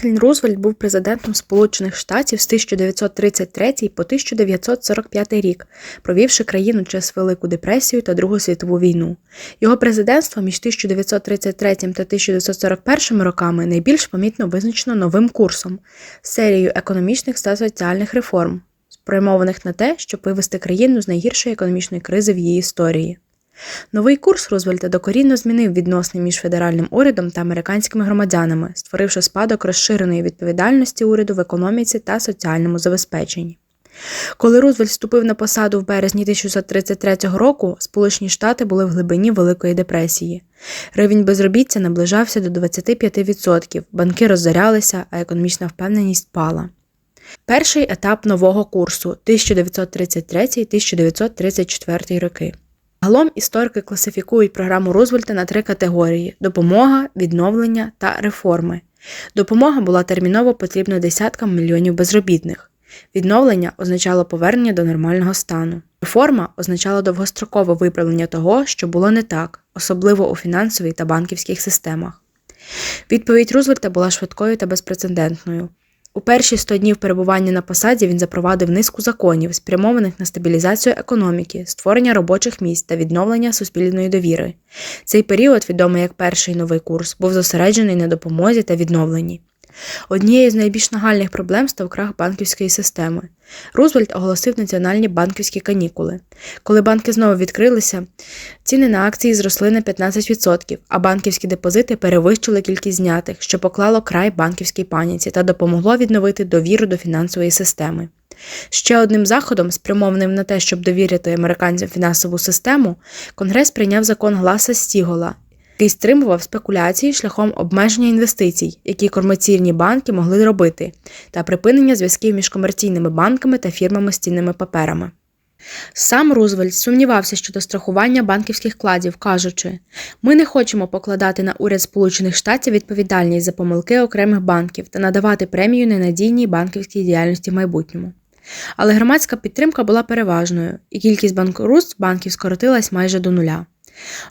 Франклін Рузвельт був президентом Сполучених Штатів з 1933 по 1945 рік, провівши країну через Велику депресію та Другу світову війну. Його президентство між 1933 та 1941 роками найбільш помітно визначено новим курсом серією економічних та соціальних реформ, спрямованих на те, щоб вивести країну з найгіршої економічної кризи в її історії. Новий курс Рузвельта докорінно змінив відносини між федеральним урядом та американськими громадянами, створивши спадок розширеної відповідальності уряду в економіці та соціальному забезпеченні. Коли Рузвельт вступив на посаду в березні 1933 року, Сполучені Штати були в глибині Великої депресії. Рівень безробіття наближався до 25%, банки розорялися, а економічна впевненість пала. Перший етап нового курсу 1933-1934 роки. Загалом історики класифікують програму Рузвельта на три категорії: допомога, відновлення та реформи. Допомога була терміново потрібна десяткам мільйонів безробітних. Відновлення означало повернення до нормального стану. Реформа означала довгострокове виправлення того, що було не так, особливо у фінансовій та банківських системах. Відповідь Рузвельта була швидкою та безпрецедентною. У перші 100 днів перебування на посаді він запровадив низку законів, спрямованих на стабілізацію економіки, створення робочих місць та відновлення суспільної довіри. Цей період, відомий як перший новий курс, був зосереджений на допомозі та відновленні. Однією з найбільш нагальних проблем став крах банківської системи. Рузвельт оголосив національні банківські канікули. Коли банки знову відкрилися, ціни на акції зросли на 15%, а банківські депозити перевищили кількість знятих, що поклало край банківській паніці та допомогло відновити довіру до фінансової системи. Ще одним заходом, спрямованим на те, щоб довірити американцям фінансову систему, Конгрес прийняв закон Гласа Стігола, який стримував спекуляції шляхом обмеження інвестицій, які комерційні банки могли робити, та припинення зв'язків між комерційними банками та фірмами з цінними паперами. Сам Рузвельт сумнівався щодо страхування банківських вкладів, кажучи, ми не хочемо покладати на уряд Сполучених Штатів відповідальність за помилки окремих банків та надавати премію ненадійній банківській діяльності в майбутньому. Але громадська підтримка була переважною, і кількість банкрутств банків скоротилась майже до нуля.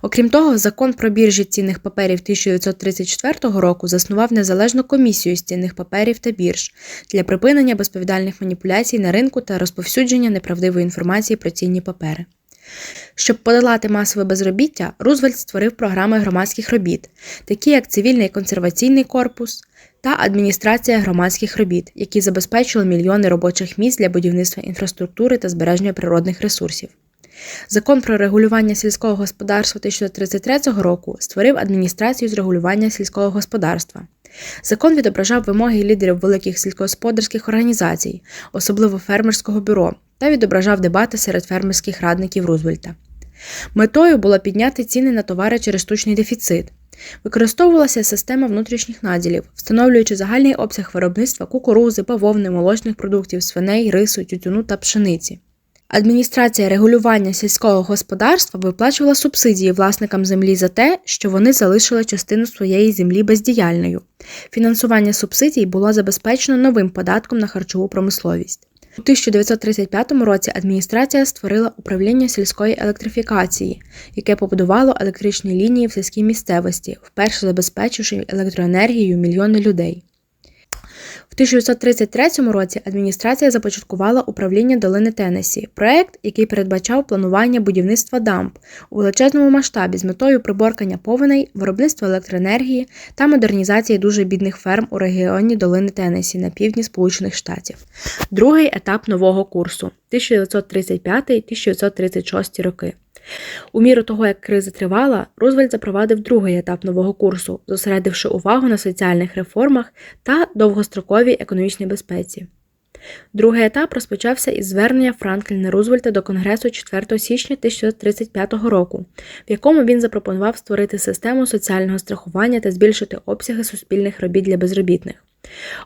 Окрім того, закон про біржі цінних паперів 1934 року заснував незалежну комісію з цінних паперів та бірж для припинення безповідальних маніпуляцій на ринку та розповсюдження неправдивої інформації про цінні папери. Щоб подолати масове безробіття, Рузвельт створив програми громадських робіт, такі як цивільний консерваційний корпус та адміністрація громадських робіт, які забезпечили мільйони робочих місць для будівництва інфраструктури та збереження природних ресурсів. Закон про регулювання сільського господарства 1933 року створив адміністрацію з регулювання сільського господарства. Закон відображав вимоги лідерів великих сільськогосподарських організацій, особливо фермерського бюро, та відображав дебати серед фермерських радників Рузвельта. Метою було підняти ціни на товари через штучний дефіцит. Використовувалася система внутрішніх наділів, встановлюючи загальний обсяг виробництва кукурузи, бавовни, молочних продуктів, свиней, рису, тютюну та пшениці. Адміністрація регулювання сільського господарства виплачувала субсидії власникам землі за те, що вони залишили частину своєї землі бездіяльною. Фінансування субсидій було забезпечено новим податком на харчову промисловість. У 1935 році адміністрація створила управління сільської електрифікації, яке побудувало електричні лінії в сільській місцевості, вперше забезпечивши електроенергією мільйони людей. В 1933 році адміністрація започаткувала управління долини Теннесі, проект, який передбачав планування будівництва дамб у величезному масштабі з метою приборкання повеней, виробництва електроенергії та модернізації дуже бідних ферм у регіоні долини Теннесі на півдні Сполучених Штатів. Другий етап нового курсу 1935-1936 роки. У міру того, як криза тривала, Рузвельт запровадив другий етап нового курсу, зосередивши увагу на соціальних реформах та довгостроковій економічній безпеці. Другий етап розпочався із звернення Франкліна Рузвельта до Конгресу 4 січня 1935 року, в якому він запропонував створити систему соціального страхування та збільшити обсяги суспільних робіт для безробітних.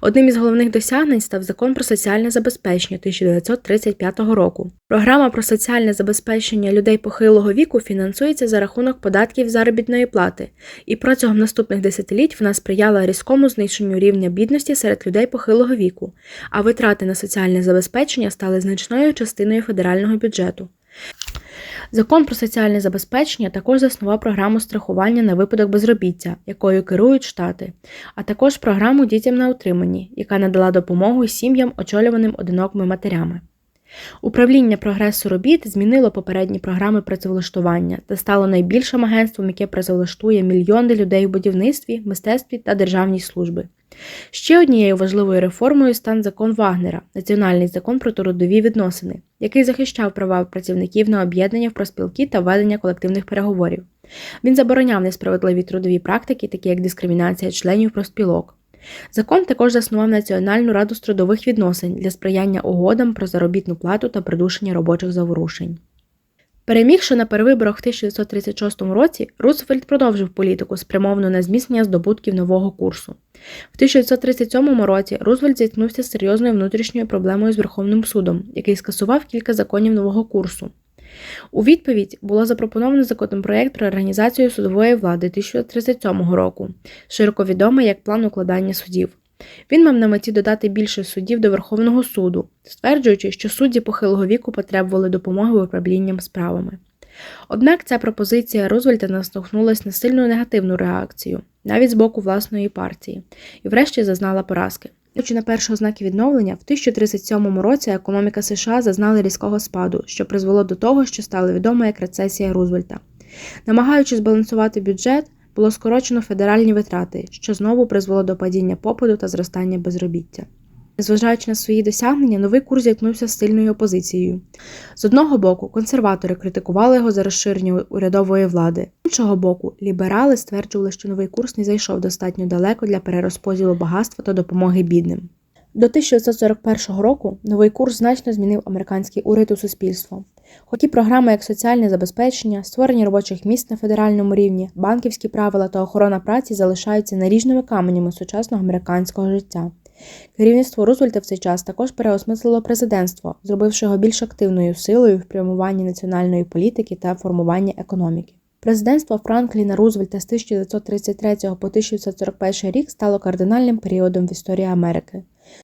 Одним із головних досягнень став закон про соціальне забезпечення 1935 року. Програма про соціальне забезпечення людей похилого віку фінансується за рахунок податків заробітної плати, і протягом наступних десятиліть вона сприяла різкому знищенню рівня бідності серед людей похилого віку, а витрати на соціальне забезпечення стали значною частиною федерального бюджету. Закон про соціальне забезпечення також заснував програму страхування на випадок безробіття, якою керують штати, а також програму дітям на утриманні, яка надала допомогу сім'ям, очолюваним одинокими матерями. Управління прогресу робіт змінило попередні програми працевлаштування та стало найбільшим агентством, яке працевлаштує мільйони людей у будівництві, мистецтві та державній службі. Ще однією важливою реформою стан закон Вагнера, національний закон про трудові відносини, який захищав права працівників на об'єднання в проспілки та ведення колективних переговорів. Він забороняв несправедливі трудові практики, такі як дискримінація членів проспілок. Закон також заснував Національну раду з трудових відносин для сприяння угодам про заробітну плату та придушення робочих заворушень. Перемігши на перевиборах в 1936 році, Рузвельт продовжив політику, спрямовану на зміцнення здобутків нового курсу. В 1937 році Рузвельт зіткнувся з серйозною внутрішньою проблемою з Верховним судом, який скасував кілька законів нового курсу. У відповідь було запропоновано законопроект про організацію судової влади 1937 року, широко відомий як план укладання судів. Він мав на меті додати більше суддів до Верховного суду, стверджуючи, що судді похилого віку потребували допомоги управлінням справами. Однак ця пропозиція Рузвельта наштовхнулася на сильну негативну реакцію, навіть з боку власної партії, і врешті зазнала поразки. Чи на перші ознаки відновлення, в 1037 році економіка США зазнала різкого спаду, що призвело до того, що стало відомо як рецесія Рузвельта. Намагаючись збалансувати бюджет, було скорочено федеральні витрати, що знову призвело до падіння попиту та зростання безробіття. Незважаючи на свої досягнення, новий курс зіткнувся з сильною опозицією. З одного боку, консерватори критикували його за розширення урядової влади, з іншого боку, ліберали стверджували, що новий курс не зайшов достатньо далеко для перерозподілу багатства та допомоги бідним. До 1941 року новий курс значно змінив американський уряд у суспільство. Хоті програми як соціальне забезпечення, створення робочих місць на федеральному рівні, банківські правила та охорона праці залишаються наріжними каменями сучасного американського життя. Керівництво Рузвельта в цей час також переосмислило президентство, зробивши його більш активною силою в прямуванні національної політики та формуванні економіки. Президентство Франкліна Рузвельта з 1933 по 1941 рік стало кардинальним періодом в історії Америки.